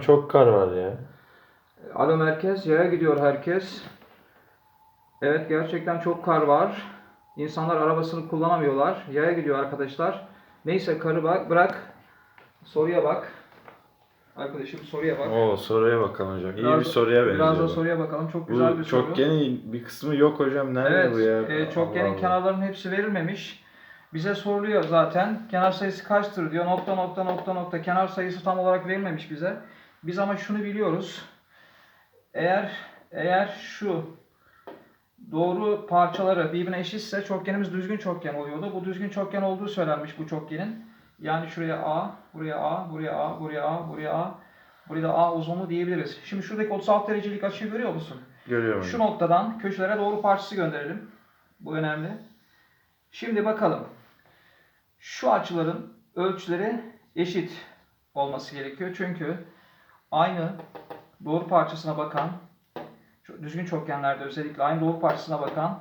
Çok kar var ya. Alo merkez, yaya gidiyor herkes. Evet gerçekten çok kar var. İnsanlar arabasını kullanamıyorlar. Yaya gidiyor arkadaşlar. Neyse karı bak, bırak. Soruya bak. Arkadaşım soruya bak. Oo soruya bakalım hocam. İyi Biraz- bir soruya benziyor. Biraz da bu. soruya bakalım. Çok güzel bir Bu soru. çokgenin bir kısmı yok hocam. Nerede Evet, bu ya? e, çokgenin Allah Allah. kenarlarının hepsi verilmemiş. Bize soruluyor zaten. Kenar sayısı kaçtır diyor. Nokta nokta nokta nokta. Kenar sayısı tam olarak verilmemiş bize. Biz ama şunu biliyoruz. Eğer eğer şu doğru parçaları birbirine eşitse çokgenimiz düzgün çokgen oluyordu. Bu düzgün çokgen olduğu söylenmiş bu çokgenin. Yani şuraya A, buraya A, buraya A, buraya A, buraya A, buraya da A uzunluğu diyebiliriz. Şimdi şuradaki 36 derecelik açıyı görüyor musun? Görüyorum Şu noktadan köşelere doğru parçası gönderelim. Bu önemli. Şimdi bakalım. Şu açıların ölçüleri eşit olması gerekiyor. Çünkü aynı doğru parçasına bakan, düzgün çokgenlerde özellikle aynı doğru parçasına bakan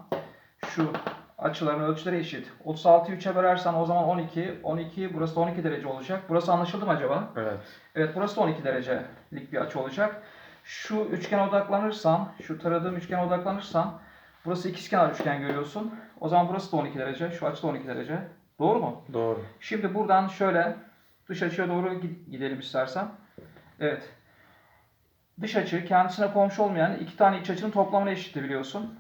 şu açıların ölçüleri eşit. 36'yı 3'e bölersen o zaman 12. 12 burası da 12 derece olacak. Burası anlaşıldı mı acaba? Evet. Evet burası da 12 derecelik bir açı olacak. Şu üçgene odaklanırsan, şu taradığım üçgene odaklanırsan burası ikizkenar üçgen görüyorsun. O zaman burası da 12 derece, şu açı da 12 derece. Doğru mu? Doğru. Şimdi buradan şöyle dış açıya doğru gi- gidelim istersen. Evet. Dış açı kendisine komşu olmayan iki tane iç açının toplamına eşitti biliyorsun.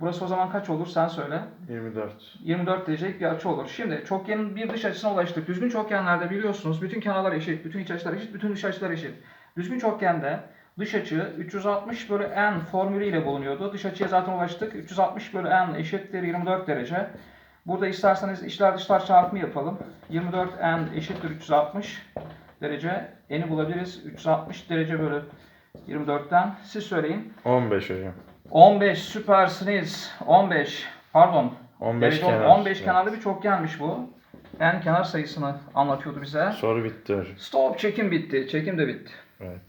Burası o zaman kaç olur sen söyle. 24. 24 derecelik bir açı olur. Şimdi çokgenin bir dış açısına ulaştık. Düzgün çokgenlerde biliyorsunuz bütün kenarlar eşit, bütün iç açılar eşit, bütün dış açılar eşit. Düzgün çokgende dış açı 360 bölü n formülüyle bulunuyordu. Dış açıya zaten ulaştık. 360 bölü n eşittir 24 derece. Burada isterseniz içler dışlar çarpımı yapalım. 24 n eşittir 360 derece. N'i bulabiliriz. 360 derece bölü 24'ten. Siz söyleyin. 15 hocam. 15 süpersiniz. 15 pardon 15 Derece kenar. 15 Evet. kenarlı bir çokgenmiş bu. En kenar sayısını anlatıyordu bize. Soru bitti. Stop çekim bitti. Çekim de bitti. Evet.